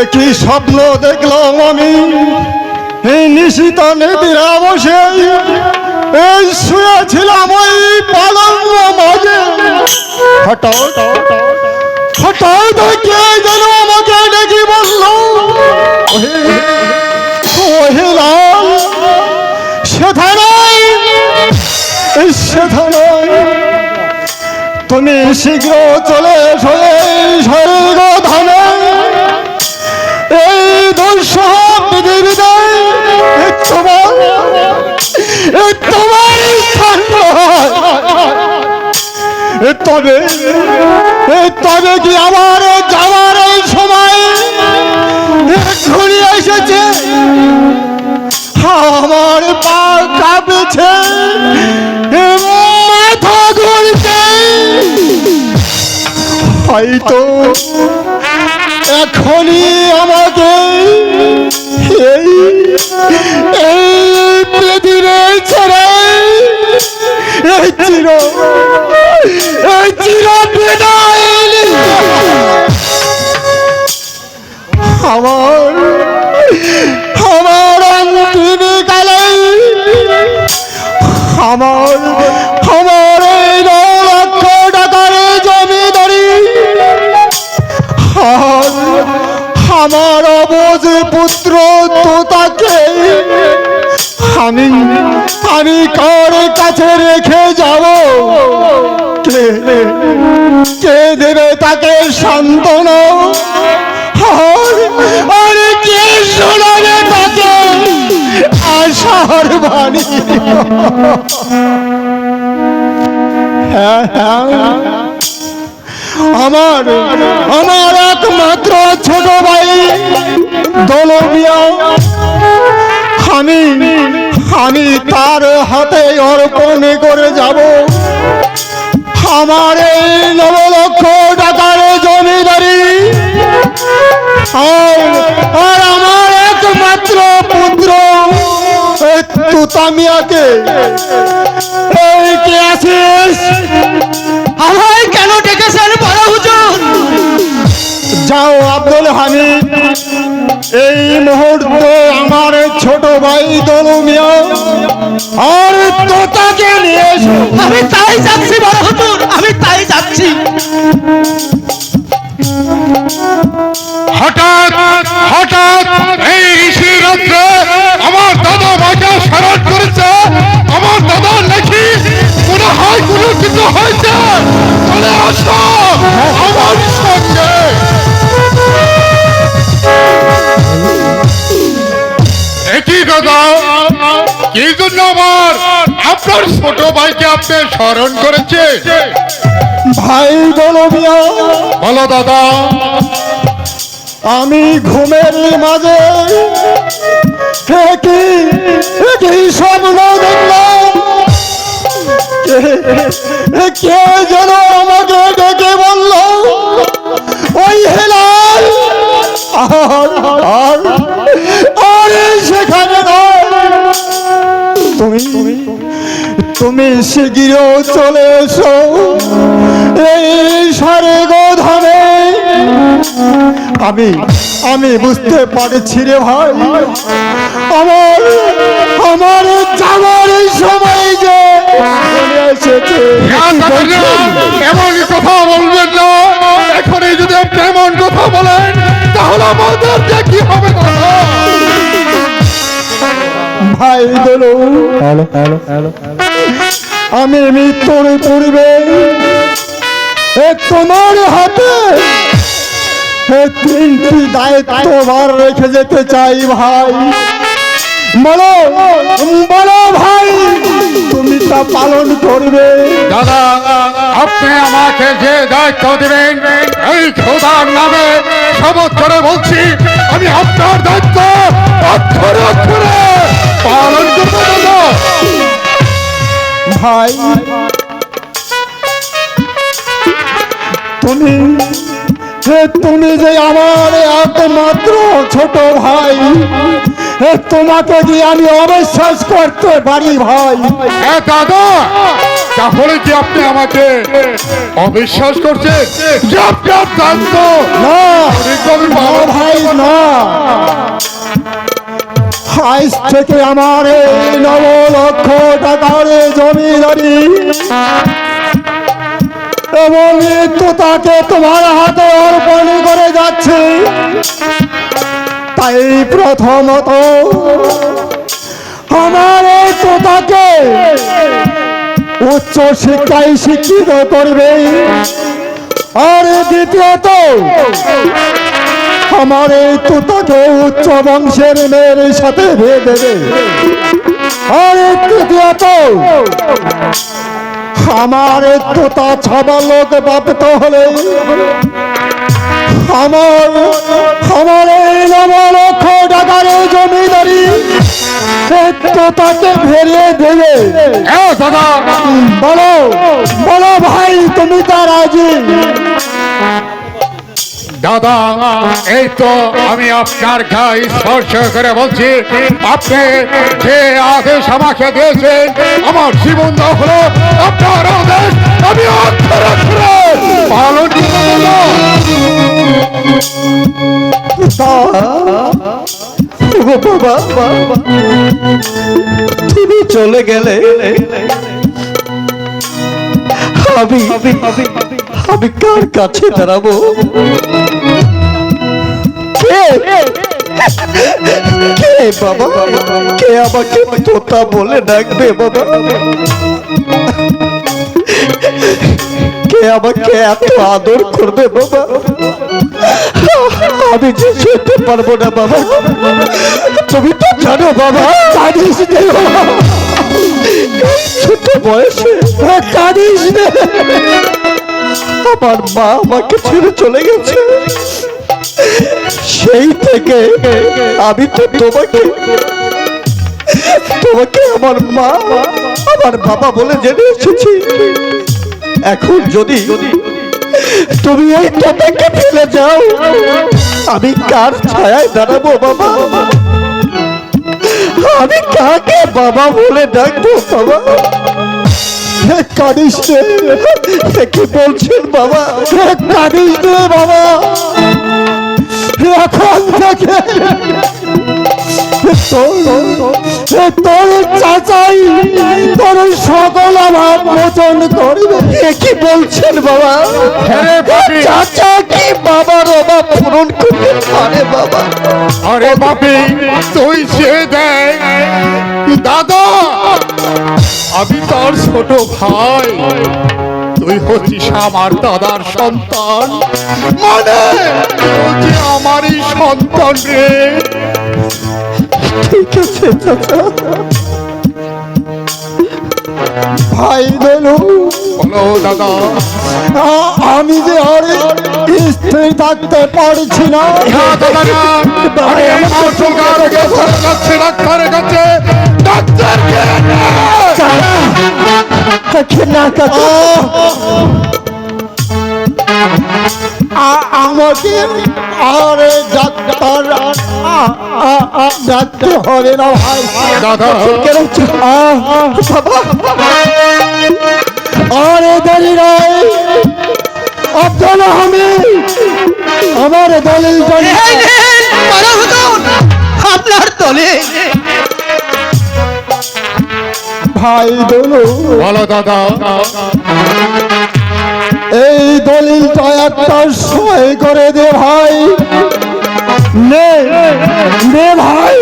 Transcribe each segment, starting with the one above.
একই স্বপ্ন দেখলাম আমি। এই নিশিত নদীরা বসে এই শুয়েছিলাম ওই পালঙ্গ মাঝে। হঠাৎ হঠাৎ কে যেন আমাকে ডেকে বলল, ওহে লাল নয় তুমি শীঘ্র চলে এই স্বর্গ ধামে এই দুঃসহ পৃথিবীতে তোমার তবে তবে কি আমার যাওয়ার এই সময় এসেছে? আমার পা কাঁপছে। হয়তো এখনই আমাকে এই এই ছেড়ে এই চির দেবে তাকে সান্ত্বনা। আর কে শোনাবে তাকে? আশার বাণী। হ্যাঁ হ্যাঁ। আমার আমার একমাত্র ছোট ভাই দলমিয়া আমি আমি তার হাতে অর্পণ করে যাব। আমার এই নব লক্ষ টাকার জমিদারি। আর আমার একমাত্র পুত্র তুতামিয়াকে। এই কে আছিস? আমায় কেন ডেকেছেন বড় যাও আব্দুল হামিদ। এই মুহূর্তে আমার ছোট ভাই দলমিয়া আর তোতাকে নিয়ে এসো। আমি তাই যাচ্ছি বড় হুজুর আমি তাই যাচ্ছি। হঠাৎ হঠাৎ এই ঋষি রাত্রে আমার দাদা মাকে স্মরণ করেছে। জন্য আমার আপনার ছোট ভাইকে আপনি স্মরণ করেছে ভাই দলমিয়া বলো দাদা। আমি ঘুমের মাঝে কে যেন আমাকে তুমি শিগির চলে এসো। এই সারে গোধনে। আমি আমি বুঝতে পারছি রে ভাই, আমার আমার যাওয়ার এই সময় যে এসেছে। এমন কথা বলবেন না। এখনই যদি আপনি এমন কথা বলেন, তাহলে আমাদের যে কি হবে দাদা? ভাই দলু আমি মৃত্যুর পূর্বে এ তোমার হাতে তিনটি দায়িত্ব ভার রেখে যেতে চাই ভাই। বলো বলো ভাই তুমি তা পালন করবে। দাদা আপনি আমাকে যে দায়িত্ব দিবেন এই খোদার নামে করে বলছি আমি আপনার দায়িত্ব অক্ষরে অক্ষরে ভাই তুমি তুমি যে আমার একমাত্র ছোট ভাই তোমাকে কি আমি অবিশ্বাস করতে পারি ভাই এ দাদা তাহলে কি আপনি আমাকে অবিশ্বাস করছেন যে ভাই না। আজ থেকে আমার এই নব লক্ষ টাকার জমিদারি এবং মৃত্যু তাকে তোমার হাতে অর্পণ করে যাচ্ছে। তাই প্রথমত আমার এই তোতাকে উচ্চ শিক্ষায় শিক্ষিত করবে। আর দ্বিতীয়ত আমার এই তোতাকে উচ্চ বংশের মেয়ের সাথে বিয়ে দেবে আর তৃতীয়ত আমার তোতা ছবা লোক বাপিত হলে। আমার আমার এই নব লক্ষ টাকার জমিদারি তোতাকে ফেরিয়ে দেবে। বলো বলো ভাই তুমি তো রাজি? দাদা, এই তো আমি আপনার গায়ে স্পর্শ করে বলছি, আপনি যে আদেশ আমাকে দিয়েছেন, আমার জীবন হলো আপনার আদেশ আমি অক্ষরে তুমি চলে গেলে আমি আমি কার কাছে দাঁড়াবো? কে বাবা? কে আমাকে তোতা বলে ডাকবে বাবা? কে আমাকে এত আদর করবে বাবা? আমি যে যেতে পারব না বাবা। তুমি তো জানো বাবা কাঁদিস ছোট বয়সে কাঁদিস। আমার মা আমাকে ছেড়ে চলে গেছে। সেই থেকে আমি তো তোমাকে তোমাকে আমার মা, আমার বাবা বলে জেনে এসেছি। এখন যদি তুমি এই তোতাকে ফেলে যাও, আমি কার ছায়ায় দাঁড়াবো, বাবা? আমি কাকে বাবা বলে ডাকবো, বাবা? কাঁদিস কি বলছেন, বাবা? কাঁদিস বাবা? এখন থেকে তোর তোর চাচাই তোর সকল আমার মোচন করবে। কি বলছেন বাবা। চাচা কি বাবার অভাব পূরণ করতে পারে বাবা? আরে বাপি তুই সে দেখ দাদা আমি তোর ছোট ভাই। তুই হচ্ছিস আমার দাদার সন্তান। মানে তুই আমারই সন্তান রে? ঠিক আছে চাচা। ভাই বলো বলো দাদা। আমি যে আর স্থির থাকতে পারছি না। না আমার আমাকে আরে ডাক্তার হবে না ভাই দাদা কেন আরে আব্দুল হামিদ দলিল আপনার দলে ভাই দলু বলো দাদা। এই দলিলটা একটা সই করে দে ভাই। নে নে ভাই।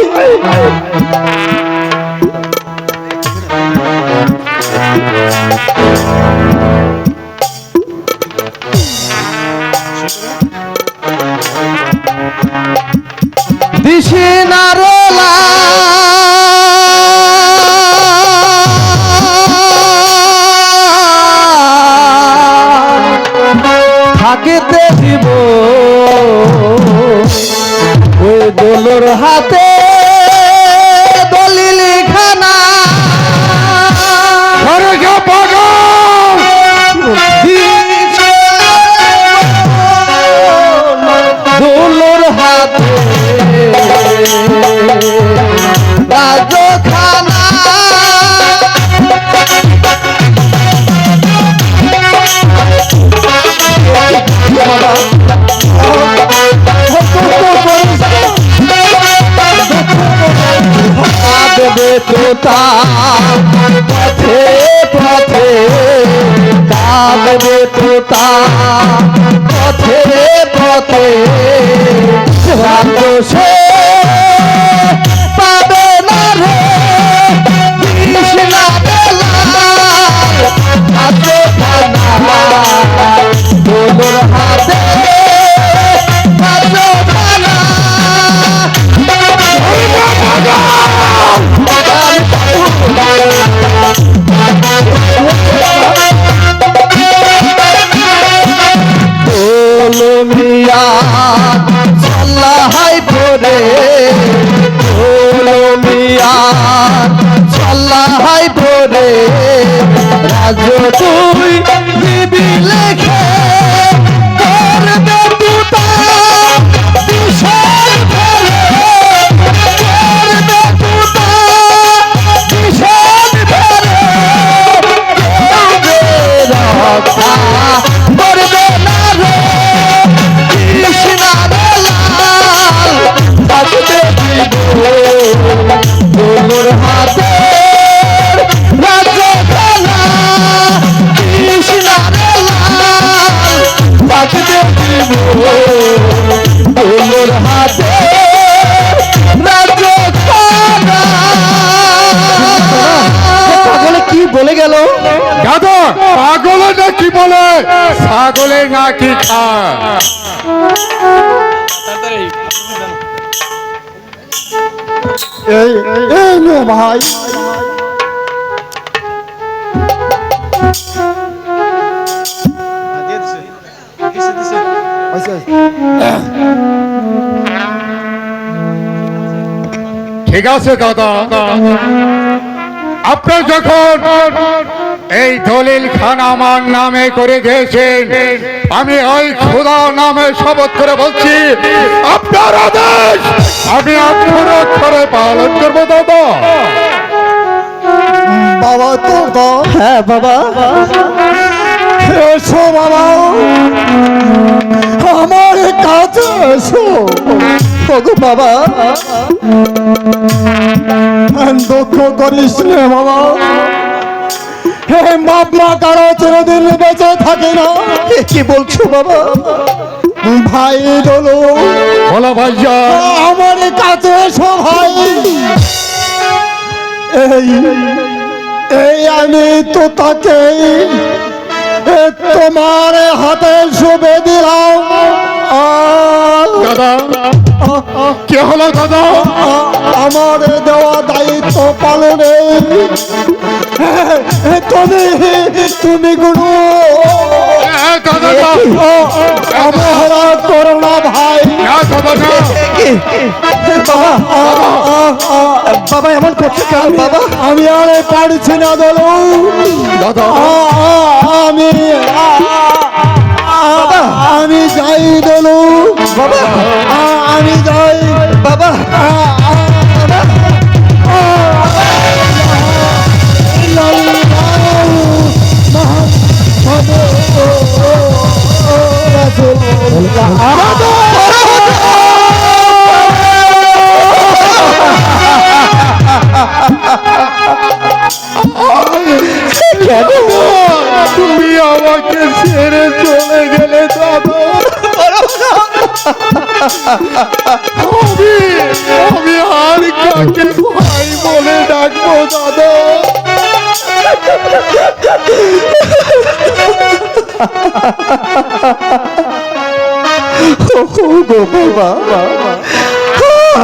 দোলর হাতে তোতা পথে পথে কাঁদবে তোতা। পথে পথে সে এই এই নে ভাই ঠিক আছে দাদা। আপনার যখন এই দলিল খান আমার নামে করে দিয়েছেন। আমি ওই খোদা নামে শপথ করে বলছি আপনার আদেশ আমি অক্ষর অক্ষরে পালন করব দাদা। বাবা তো হ্যাঁ বাবা। এসো বাবা। আমার কাছে এসো। বাবা। দুঃখ করিস রে বাবা। হে কারও চিরদিন বেঁচে থাকে না? কি বলছো বাবা? ভাই দোলো বলো ভাইয়া। আমার কাছে এসো ভাই। এই এই আমি তো তাকে এ তোমার হাতে শুভে দিলাম। দাদা কি হলো দাদা? আমার দেওয়া দায়িত্ব পালনে তুমি তুমি গুরু। এ, দাদা না। অবহেলা করো না ভাই। বাবা বাবা এমন করছে কেন? বাবা। আমি আর পারছি না দলু। দাদা আমি আমি যাই দলু। বাবা। আমি যাই। বাবা।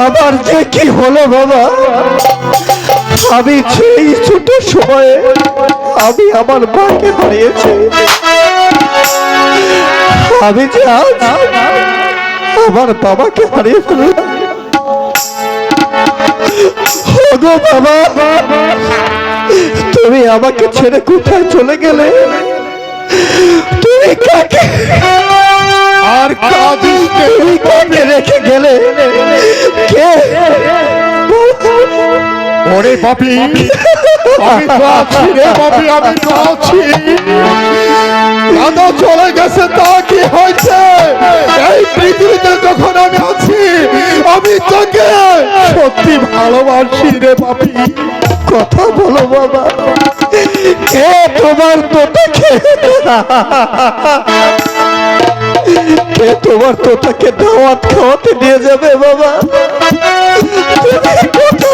আবার যে কি হলো, বাবা? আমি সেই ছোট সময়ে আমি আমার মাকে হারিয়েছি আমি যে আমার বাবাকে হারিয়ে ফেললাম। ওগো বাবা। তুমি আমাকে ছেড়ে কোথায় চলে গেলে? তুমি কাকে আর তুমি কাকে রেখে গেলে? কে? ওরে বাপি। আমি তো আছি রে বাপি আমি তো আছি। দাদা চলে গেছে তা কি হয়েছে? এই পৃথিবীতে যখন আমি আছি তোকে সত্যি ভালোবাসি রে বাপি কথা বলো বাবা। কে তোমার তোতাকে কে তোমার তোতাকে দাওয়াত খাওয়াতে নিয়ে যাবে বাবা। কথা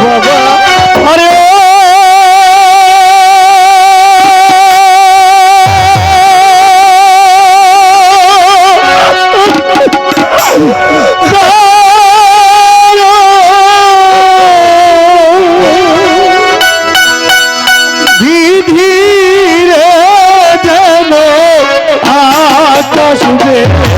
বাবা। আকাশ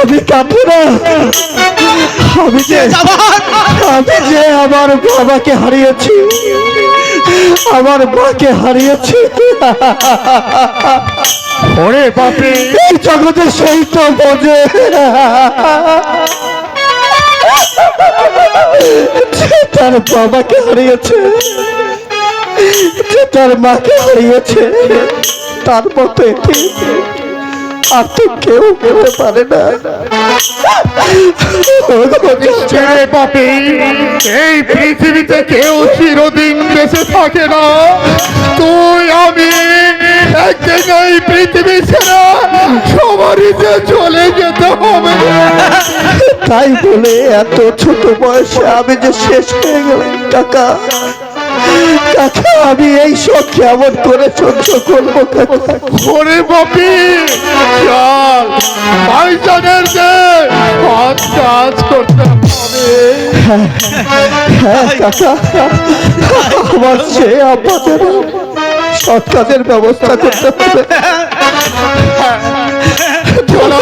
আমি কাঁদবো না। আমি যে আমি যে আমার বাবাকে হারিয়েছি আমার মাকে হারিয়েছি। ওরে বাপরে। এই জগতে সেই তো বোঝে। তার বাবাকে হারিয়েছে যে তার মাকে হারিয়েছে তার মতো এটি। আর তো কেউ পেতে পারে না। ছেড়ে পাপি এই পৃথিবীতে কেউ চিরদিন বেঁচে থাকে না। তুই আমি একদিন এই পৃথিবী ছেড়ে সবারই যে চলে যেতে হবে। তাই বলে এত ছোট বয়সে আমি যে শেষ হয়ে গেলাম কাকা। কাকা আমি এই সব কেমন করে সহ্য করব কাকা ওরে বাপি চল। ভাইজানের যে হাত কাজ করতে হবে। হ্যাঁ কাকা। আমার সে আপনাদের সৎ কাজের ব্যবস্থা করতে হবে। চলো।